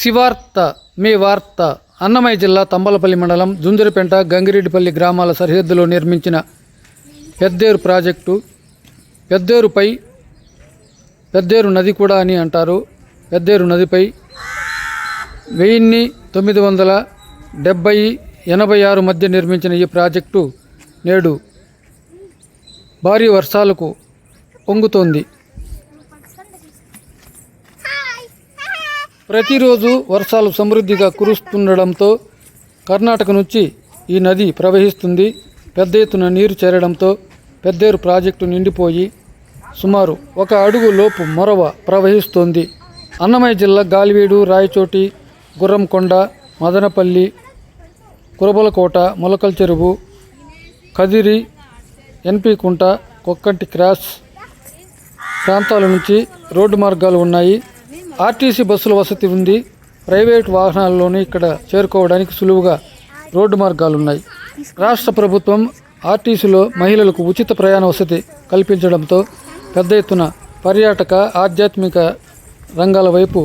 శివార్త మీ వార్త అన్నమయ్య జిల్లా తంబలపల్లి మండలం జుంజరిపేంట గంగిరెడ్డిపల్లి గ్రామాల సరిహద్దులో నిర్మించిన పెద్దేరు ప్రాజెక్టు. పెద్దేరుపై పెద్దేరు నది కూడా అని అంటారు. పెద్దేరు నదిపై వెయ్యిన్ని తొమ్మిది వందల డెబ్బై ఎనభై ఆరు మధ్య నిర్మించిన ఈ ప్రాజెక్టు నేడు భారీ వర్షాలకు పొంగుతోంది. ప్రతిరోజు వర్షాలు సమృద్ధిగా కురుస్తుండడంతో కర్ణాటక నుంచి ఈ నది ప్రవహిస్తుంది. పెద్ద ఎత్తున నీరు చేరడంతో పెద్దేరు ప్రాజెక్టు నిండిపోయి సుమారు ఒక అడుగు లోపు మొరవ ప్రవహిస్తోంది. అన్నమయ్య జిల్లా గాలివీడు రాయచోటి గుర్రంకొండ మదనపల్లి కురబలకోట మొలకల చెరువు కదిరి ఎన్పి కుంట కొక్కంటి క్రాస్ ప్రాంతాల నుంచి రోడ్డు మార్గాలు ఉన్నాయి. ఆర్టీసీ బస్సుల వసతి ఉంది. ప్రైవేట్ వాహనాల్లోనే ఇక్కడ చేరుకోవడానికి సులువుగా రోడ్డు మార్గాలు ఉన్నాయి రాష్ట్ర ప్రభుత్వం ఆర్టీసీలో మహిళలకు ఉచిత ప్రయాణ వసతి కల్పించడంతో పెద్ద ఎత్తున పర్యాటక ఆధ్యాత్మిక రంగాల వైపు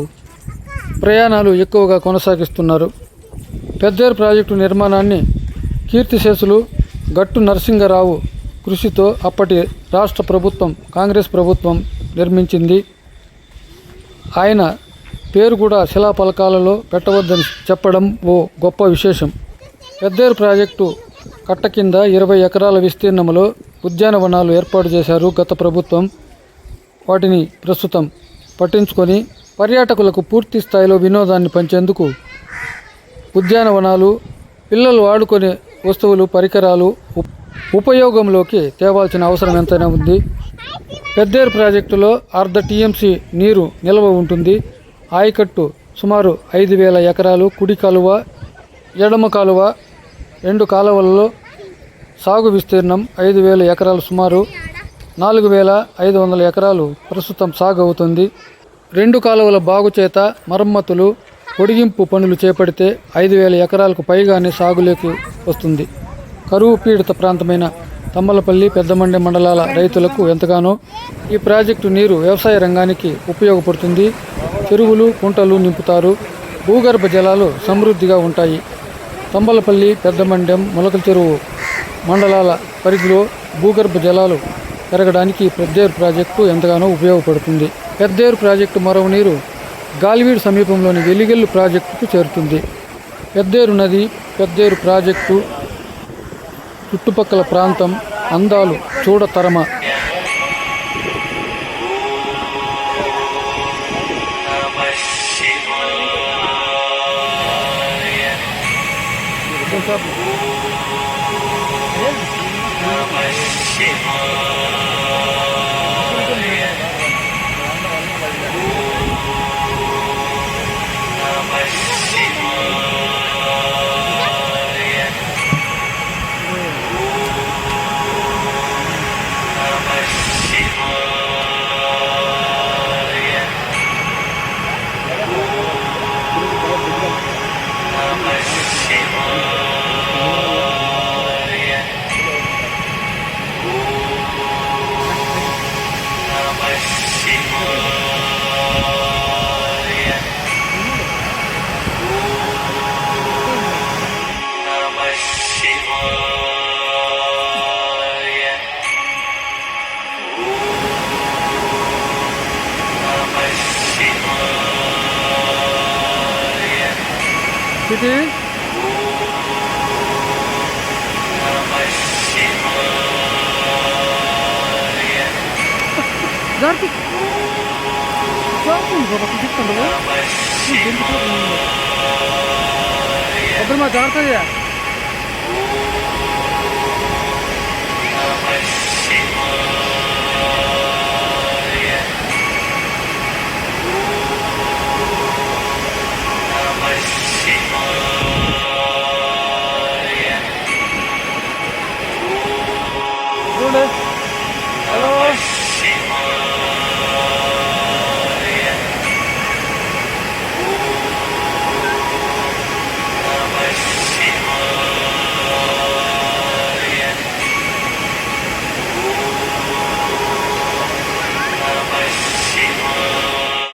ప్రయాణాలు ఎక్కువగా కొనసాగిస్తున్నారు. పెద్దేరు ప్రాజెక్టు నిర్మాణాన్ని కీర్తిశేషులు గట్టు నరసింగరావు కృషితో అప్పటి రాష్ట్ర ప్రభుత్వం కాంగ్రెస్ ప్రభుత్వం నిర్మించింది. ఆయన పేరు కూడా శిలాఫలకాలలో పెట్టవద్దని చెప్పడం ఓ గొప్ప విశేషం. పెద్దేరు ప్రాజెక్టు కట్ట కింద ఇరవై ఎకరాల విస్తీర్ణంలో ఉద్యానవనాలు ఏర్పాటు చేశారు గత ప్రభుత్వం. వాటిని ప్రస్తుతం పట్టించుకొని పర్యాటకులకు పూర్తి స్థాయిలో వినోదాన్ని పంచేందుకు ఉద్యానవనాలు పిల్లలు ఆడుకునే వస్తువులు పరికరాలు ఉపయోగంలోకి తేవాల్సిన అవసరం ఎంతైనా ఉంది. పెద్దేరు ప్రాజెక్టులో అర్ధ టీఎంసీ నీరు నిల్వ ఉంటుంది. ఆయకట్టు సుమారు ఐదు వేల ఎకరాలు కుడి కాలువ ఎడమ కాలువ రెండు కాలువలలో సాగు విస్తీర్ణం ఐదు వేల ఎకరాలు సుమారు నాలుగు వేల ఐదు వందల ఎకరాలు ప్రస్తుతం సాగు అవుతుంది. రెండు కాలువల బాగు చేత మరమ్మతులు పొడిగింపు పనులు చేపడితే ఐదు వేల ఎకరాలకు పైగానే సాగులోకి వస్తుంది. కరువు పీడిత ప్రాంతమైన తమ్మలపల్లి పెద్దమండి మండలాల రైతులకు ఎంతగానో ఈ ప్రాజెక్టు నీరు వ్యవసాయ రంగానికి ఉపయోగపడుతుంది. చెరువులు కుంటలు నింపుతారు. భూగర్భ జలాలు సమృద్ధిగా ఉంటాయి. తంబలపల్లి పెద్దమండెం మొలకల చెరువు మండలాల పరిధిలో భూగర్భ జలాలు పెరగడానికి పెద్దేరు ప్రాజెక్టు ఎంతగానో ఉపయోగపడుతుంది. పెద్దేరు ప్రాజెక్టు మరో నీరు గాలివీడు సమీపంలోని వెలిగెల్లు ప్రాజెక్టుకు చేరుతుంది. పెద్దేరు నది పెద్దేరు ప్రాజెక్టు చుట్టుపక్కల ప్రాంతం అందాలు Choodatarama Kiddie? Zartik. Zartik baba você tanıdı. Bu benim bir Outro mais zartik aí.